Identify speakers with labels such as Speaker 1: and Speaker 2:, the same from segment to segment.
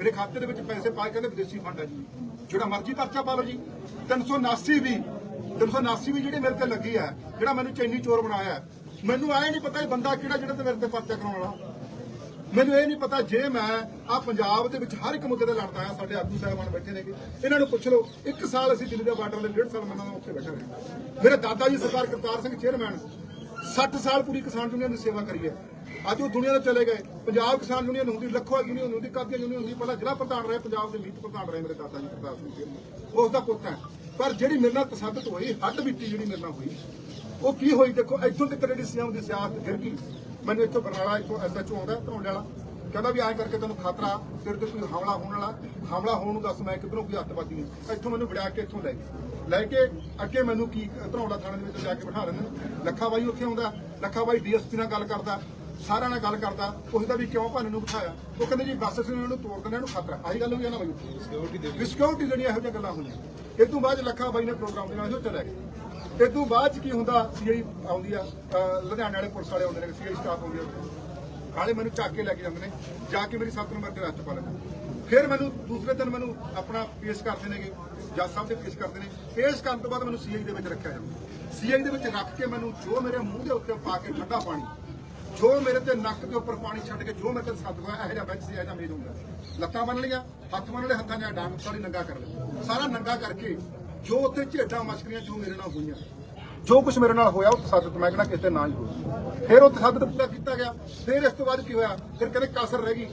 Speaker 1: ਮੇਰੇ ਖਾਤੇ ਦੇ ਵਿੱਚ ਪੈਸੇ ਪਾ ਕਹਿੰਦੇ ਵਿਦੇਸ਼ੀ ਫੰਡ ਹੈ ਜੀ। ਜਿਹੜਾ ਮਰਜ਼ੀ ਪਰਚਾ ਪਾ ਲਓ ਜੀ। 379 ਵੀ 379 ਵੀ ਜਿਹੜੀ ਮੇਰੇ ਤੇ ਲੱਗੀ ਹੈ ਜਿਹੜਾ ਮੈਨੂੰ ਚੈਨੀ ਚੋਰ ਬਣਾਇਆ ਹੈ। ਮੈਨੂੰ ਆਏ ਨਹੀਂ ਪਤਾ ਇਹ ਬੰਦਾ ਕਿਹੜਾ ਜਿਹੜਾ ਤੇ ਮੇਰੇ ਤੇ ਪਰਚਾ ਕਰਾਉਣ ਵਾਲਾ। ਮੈਨੂੰ ਇਹ ਨਹੀਂ ਪਤਾ ਜੇ ਮੈਂ ਆ ਪੰਜਾਬ ਦੇ ਵਿੱਚ ਹਰ ਇੱਕ ਮੁੱਦੇ ਤੇ ਲੜਦਾ ਆ, ਸਾਡੇ ਆਗੂ ਸਾਹਿਬਾਨ ਬੈਠੇ ਨੇਗੇ। ਇਹਨਾਂ ਨੂੰ ਪੁੱਛ ਲਓ, ਇੱਕ ਸਾਲ ਅਸੀਂ ਦਿੱਲੀ ਦੇ ਬਾਰਡਰ ਦੇ ਡੇਢ ਸਾਲ ਮੈਂ ਨਾਲ ਉੱਥੇ ਬੈਠੇ ਰਹੇ। ਮੇਰੇ ਦਾਦਾ ਜੀ ਸਰਦਾਰ ਕਰਤਾਰ ਸਿੰਘ ਚੇਅਰਮੈਨ 60 ਸਾਲ ਪੂਰੀ ਕਿਸਾਨ ਯੂਨੀਅਨ ਦੀ ਸੇਵਾ ਕਰੀ ਹੈ। ਅੱਜ ਉਹ ਦੁਨੀਆ ਤੋਂ ਚਲੇ ਗਏ। ਪੰਜਾਬ ਕਿਸਾਨ ਯੂਨੀਅਨ ਹੁੰਦੀ ਲੱਖੋਆ ਯੂਨੀਅਨ ਹੁੰਦੀ ਕਾਦੀਆਂ ਯੂਨੀਅਨ ਹੁੰਦੀ, ਪਹਿਲਾਂ ਜ਼ਿਲ੍ਹਾ ਪ੍ਰਧਾਨ ਰਹੇ, ਪੰਜਾਬ ਦੇ ਮੀਤ ਪ੍ਰਧਾਨ ਰਹੇ ਮੇਰੇ ਦਾਦਾ ਜੀ ਕਰਤਾਰ ਸਿੰਘ ਚੇਅਰਮੈਨ ਉਸ ਦਾ ਪੁੱਤ ਹੈ। ਪਰ ਜਿਹੜੀ ਮੇਰੇ ਨਾਲ ਤਸੱਦਦ ਹੋਈ, ਹੱਡ ਬੀਤੀ ਜਿਹੜੀ ਮੇਰੇ ਨਾਲ ਹੋਈ, ਉਹ ਕੀ ਹੋਈ ਦੇਖੋ, ਇੱਥੋਂ ਤੱਕ ਜਿਹੜੀ ਸੀਐਮ ਦੀ ਸਿਆਸਤ ਗਿਰ ਗਈ। ਮੈਨੂੰ ਇੱਥੋਂ ਬਰਨਾਲਾ, ਇੱਥੋਂ ਐਸਐਚਓ ਆਉਂਦਾ ਧਰੋਂਡੇ ਵਾਲਾ। ਕਹਿੰਦਾ ਵੀ ਐਂ ਕਰਕੇ ਤੈਨੂੰ ਖਤਰਾ, ਤੇਰੇ ਤੇ ਕੋਈ ਹਮਲਾ ਹੋਣ ਵਾਲਾ, ਹਮਲਾ ਹੋਣ ਨੂੰ ਦੱਸ ਮੈਂ ਕਿਧਰੋਂ ਕੋਈ ਅੱਤਵਾਦੀ ਨਹੀਂ ਇੱਥੋਂ ਮੈਨੂੰ ਵਿੜਾ ਕੇ ਇੱਥੋਂ ਲੈ ਗਏ। ਲੈ ਕੇ ਅੱਗੇ ਮੈਨੂੰ ਕੀ, ਧਰੋਂਡਾ ਥਾਣੇ ਦੇ ਵਿੱਚ ਜਾ ਕੇ ਬਿਠਾ ਲੈਂਦੇ ਲੱਖਾ ਬਾਈ ਉੱਥੇ ਆਉਂਦਾ ਲੱਖਾ ਬਾਈ ਡੀਐਸਪੀ ਨਾਲ ਗੱਲ ਕਰਦਾ। ਸਾਰਿਆਂ ਨਾਲ ਗੱਲ ਕਰਦਾ ਪੁੱਛਦਾ ਵੀ ਕਿਉਂ ਭਾਨੂੰ ਨੂੰ ਬਿਠਾਇਆ? ਉਹ ਕਹਿੰਦੇ ਜੀ ਬੱਸ ਅਸੀਂ ਇਹਨੂੰ ਤੋੜ ਦਿੰਦੇ ਇਹਨੂੰ ਖਤਰਾ। ਆਹੀ ਗੱਲ ਹੋਈ ਆ ਨਾ ਬਾਈ। ਸਿਕਿਉਰਿਟੀ ਜਿਹੜੀ ਇਹੋ ਜਿਹੀਆਂ ਗੱਲਾਂ ਹੋਈਆਂ। ਇਹ ਤੋਂ ਬਾਅਦ ਲੱਖਾ ਬਾਈ ਨੇ ਪ੍ਰੋਗਰਾਮ ਦੇ ਨਾਲ ਉਹ ਚਲੇ ਗਏ ਇਹ ਤੋਂ ਬਾਅਦ ਕੀ ਹੁੰਦਾ ਸੀਆਈ ਆਉਂਦੀ ਆ ਲੁਧਿਆਣੇ ਵਾਲੇ ਪੁਲਿਸ ਵਾਲੇ ਆਉਂਦੇ ਨੇ ਸੀਆਈ ਸਟਾਫ ਆਉਂਦੀ ਆ ਕਾਲੇ ਮੈਨੂੰ ਚੱਕ ਕੇ ਲੈ ਕੇ ਜਾਂਦੇ ਨੇ ਜਾ ਕੇ ਮੇਰੀ 7 ਨੰਬਰ ਤੇ ਰੱਚ ਪਾ ਲੈਂਦੇ ਫਿਰ ਮੈਨੂੰ ਦੂਸਰੇ ਦਿਨ ਮੈਨੂੰ ਆਪਣਾ ਪੇਸ਼ ਕਰਦੇ ਨੇਗੇ ਜੱਜ ਸਾਹਿਬ ਦੇ ਪੇਸ਼ ਕਰਦੇ ਨੇ। ਪੇਸ਼ ਕਰਨ ਤੋਂ ਬਾਅਦ ਮੈਨੂੰ ਸੀਆਈ ਦੇ ਵਿੱਚ ਰੱਖਿਆ ਜਾਂਦਾ। ਸੀਆਈ ਦੇ ਵਿੱਚ ਰੱਖ ਕੇ ਮੈਨੂੰ ਜੋ ਮੇਰੇ ਮੂੰਹ ਦੇ ਉੱਤੇ ਪਾ ਕੇ ਠੰਡਾ ਪਾਣੀ ਜੋ ਮੇਰੇ ਤੇ ਨੱਕ ਦੇ ਉੱਪਰ ਪਾਣੀ ਛੱਡ ਕੇ ਜੋ ਮੇਰੇ ਤੇ ਸੱਦ ਇਹੋ ਜਿਹਾ ਬੈਂਚ ਸੀ, ਇਹੋ ਜਿਹਾ ਮੇਜ਼ ਹੁੰਦਾ ਲੱਤਾਂ ਬੰਨ ਲਈਆਂ, ਹੱਥ ਬੰਨ ਲਏ, ਹੱਥਾਂ ਨਾਲ ਡਾਂਗ ਸਾਰੀ ਨੰਗਾ ਕਰ ਲਿਆ। ਸਾਰਾ ਨੰਗਾ ਕਰਕੇ ਜੋ ਉੱਥੇ ਝੇਡਾਂ ਮਸ਼ਕਰੀਆਂ ਜੋ ਮੇਰੇ ਨਾਲ ਹੋਈਆਂ ਜੋ ਕੁਝ ਮੇਰੇ ਨਾਲ ਹੋਇਆ, ਉਹ ਤਸੱਦਦ ਮੈਂ ਕਹਿੰਦਾ ਕਿਸੇ ਤੇ ਨਾ ਹੀ ਹੋਇਆ। ਫਿਰ ਉਹ ਤਸੱਦਦ ਪੂਰਾ ਕੀਤਾ ਗਿਆ। ਫਿਰ ਇਸ ਤੋਂ ਬਾਅਦ ਕੀ ਹੋਇਆ? ਫਿਰ ਕਹਿੰਦੇ ਕਸਰ ਰਹਿ ਗਈ।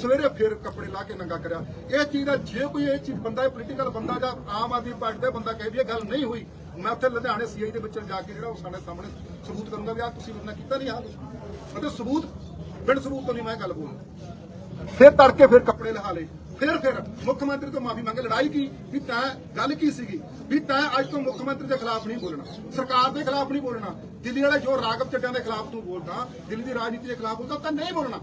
Speaker 1: ਸਵੇਰੇ ਫਿਰ ਕੱਪੜੇ ਲਾ ਕੇ ਨੰਗਾ ਕਰਿਆ। ਇਹ ਚੀਜ਼ ਦਾ ਜੇ ਕੋਈ ਇਹ ਚੀਜ਼ ਬੰਦਾ, ਇਹ ਪੋਲੀਟੀਕਲ ਬੰਦਾ ਜਾਂ ਆਮ ਆਦਮੀ ਪਾਰਟੀ ਦਾ ਬੰਦਾ ਕਹੇ ਵੀ ਇਹ ਗੱਲ ਨਹੀਂ ਹੋਈ, ਮੈਂ ਉੱਥੇ ਲੁਧਿਆਣੇ ਸੀਆਈ ਦੇ ਵਿੱਚ ਜਾ ਕੇ ਜਿਹੜਾ ਉਹ ਸਾਡੇ ਸਾਹਮਣੇ ਸਬੂਤ ਕਰੂੰਗਾ ਵੀ ਆ ਤੁਸੀਂ ਮੇਰੇ ਕੀਤਾ ਨਹੀਂ ਆ ਮਤਲਬ ਸਬੂਤ, ਬਿਨ ਸਬੂਤ ਤੋਂ ਨਹੀਂ ਮੈਂ ਗੱਲ ਬੋਲ ਫਿਰ ਤੜਕੇ ਫਿਰ ਕੱਪੜੇ ਲਹਾ ਲਏ। ਫਿਰ ਫਿਰ ਮੁੱਖ ਮੰਤਰੀ ਤੋਂ ਮਾਫੀ ਮੰਗ, ਲੜਾਈ ਕੀ? ਵੀ ਤੈਂ ਗੱਲ ਕੀ ਸੀਗੀ? ਵੀ ਤੈਂ ਅੱਜ ਤੋਂ ਮੁੱਖ ਮੰਤਰੀ ਦੇ ਖਿਲਾਫ ਨਹੀਂ ਬੋਲਣਾ। ਸਰਕਾਰ ਦੇ ਖਿਲਾਫ ਨਹੀਂ ਬੋਲਣਾ। ਦਿੱਲੀ ਵਾਲੇ ਜੋ ਰਾਗਵ ਚੱਡਿਆਂ ਦੇ ਖਿਲਾਫ ਤੂੰ ਬੋਲਦਾ, ਦਿੱਲੀ ਦੀ ਰਾਜਨੀਤੀ ਦੇ ਖਿਲਾਫ ਬੋਲਦਾ ਤਾਂ ਨਹੀਂ ਬੋਲਣਾ।